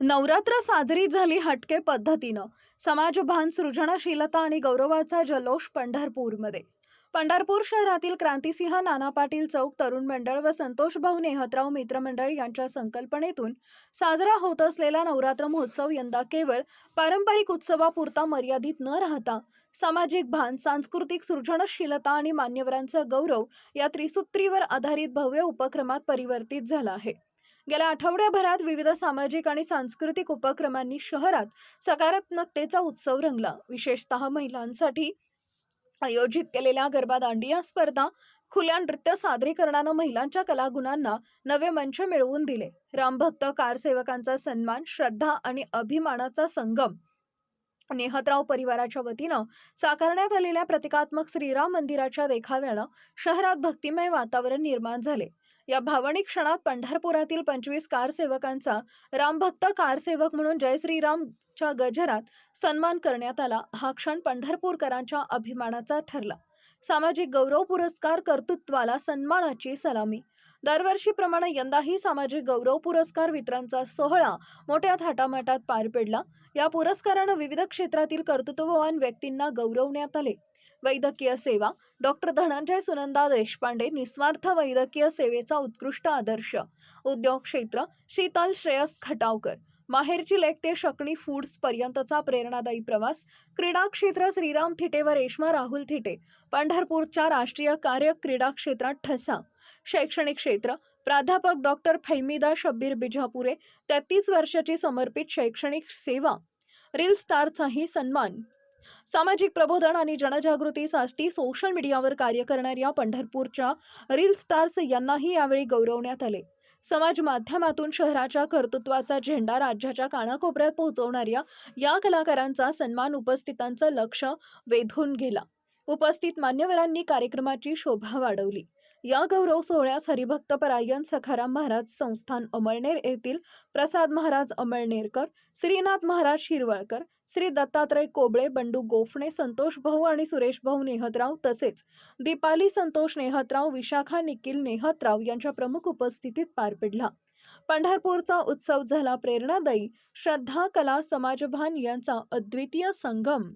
नवरात्र साजरी झाली हटके पद्धतीनं. समाजभान सृजनशीलता आणि गौरवाचा जल्लोष पंढरपूरमध्ये. पंढरपूर शहरातील क्रांतिसिंह नाना पाटील चौक तरुण मंडळ व संतोष भाऊ नेहतराव मित्रमंडळ यांच्या संकल्पनेतून साजरा होत असलेला नवरात्र महोत्सव यंदा केवळ पारंपरिक उत्सवापुरता मर्यादित न राहता सामाजिक भान सांस्कृतिक सृजनशीलता आणि मान्यवरांचा गौरव या त्रिसूत्रीवर आधारित भव्य उपक्रमात परिवर्तित झाला आहे. गेल्या आठवड्याभरात विविध सामाजिक आणि सांस्कृतिक उपक्रमांनी शहरात सकारात्मकतेचा उत्सव रंगला. विशेषतः महिलांसाठी आयोजित केलेल्या गरबा दांडिया स्पर्धा खुल्या नृत्य सादरीकरणानं महिलांच्या कलागुणांना नवे मंच मिळवून दिले. रामभक्त कारसेवकांचा सन्मान श्रद्धा आणि अभिमानाचा संगम नेहतराव परिवाराच्या वतीनं साकारण्यात आलेल्या प्रतिकात्मक श्रीराम मंदिराच्या देखाव्यानं शहरात भक्तिमय वातावरण निर्माण झाले. या भावनिक क्षणात पंढरपुरातील पंचवीस कारसेवकांचा रामभक्त कारसेवक म्हणून जय श्रीरामच्या गजरात सन्मान करण्यात आला. हा क्षण पंढरपूरकरांच्या अभिमानाचा ठरला. सामाजिक गौरव पुरस्कार कर्तृत्वाला सन्मानाची सलामी. दरवर्षीप्रमाणे यंदाही सामाजिक गौरव पुरस्कार वितरणचा सोहळा मोठ्या थाटामाटात पार पडला. या पुरस्कारानं विविध क्षेत्रातील कर्तृत्ववान व्यक्तींना गौरवण्यात आले. वैद्यकीय सेवा डॉक्टर धनंजय सुनंदा देशपांडे निस्वार्थ वैद्यकीय सेवेचा उत्कृष्ट आदर्श. उद्योग क्षेत्र शीतल श्रेयस खटावकर. माहेरची लेख ते शकणी फूड्स पर्यंतचा प्रेरणादायी प्रवास. क्रीडा क्षेत्र श्रीराम थिटे व रेश्मा राहुल थिटे. पंढरपूरच्या राष्ट्रीय कार्य क्रीडा क्षेत्रात ठसा. शैक्षणिक क्षेत्र प्राध्यापक डॉक्टर फैमिदा शब्बीर बिजापुरे तेहतीस वर्षाची समर्पित शैक्षणिक सेवा. रील स्टारचाही सन्मान. सामाजिक प्रबोधन आणि जनजागृतीसाठी सोशल मीडियावर कार्य करणाऱ्या पंढरपूरच्या रील स्टार्स यांनाही यावेळी गौरवण्यात आले. समाज माध्यमातून शहराच्या कर्तृत्वाचा झेंडा राज्याच्या कानाकोपऱ्यात पोहोचवणाऱ्या या कलाकारांचा सन्मान उपस्थितांचं लक्ष वेधून गेला. उपस्थित मान्यवरांनी कार्यक्रमाची शोभा वाढवली. या गौरव सोहळ्यास हरिभक्त परायण सखाराम महाराज संस्थान अमळनेर येथील प्रसाद महाराज अमळनेरकर श्रीनाथ महाराज शिरवळकर श्री दत्तात्रय कोबळे बंडू गोफणे संतोष भाऊ आणि सुरेश भाऊ नेहतराव तसेच दीपाली संतोष नेहतराव विशाखा निखिल नेहतराव यांच्या प्रमुख उपस्थितीत पार पडला. पंढरपूरचा उत्सव झाला प्रेरणादायी श्रद्धा कला समाजभान यांचा अद्वितीय संगम.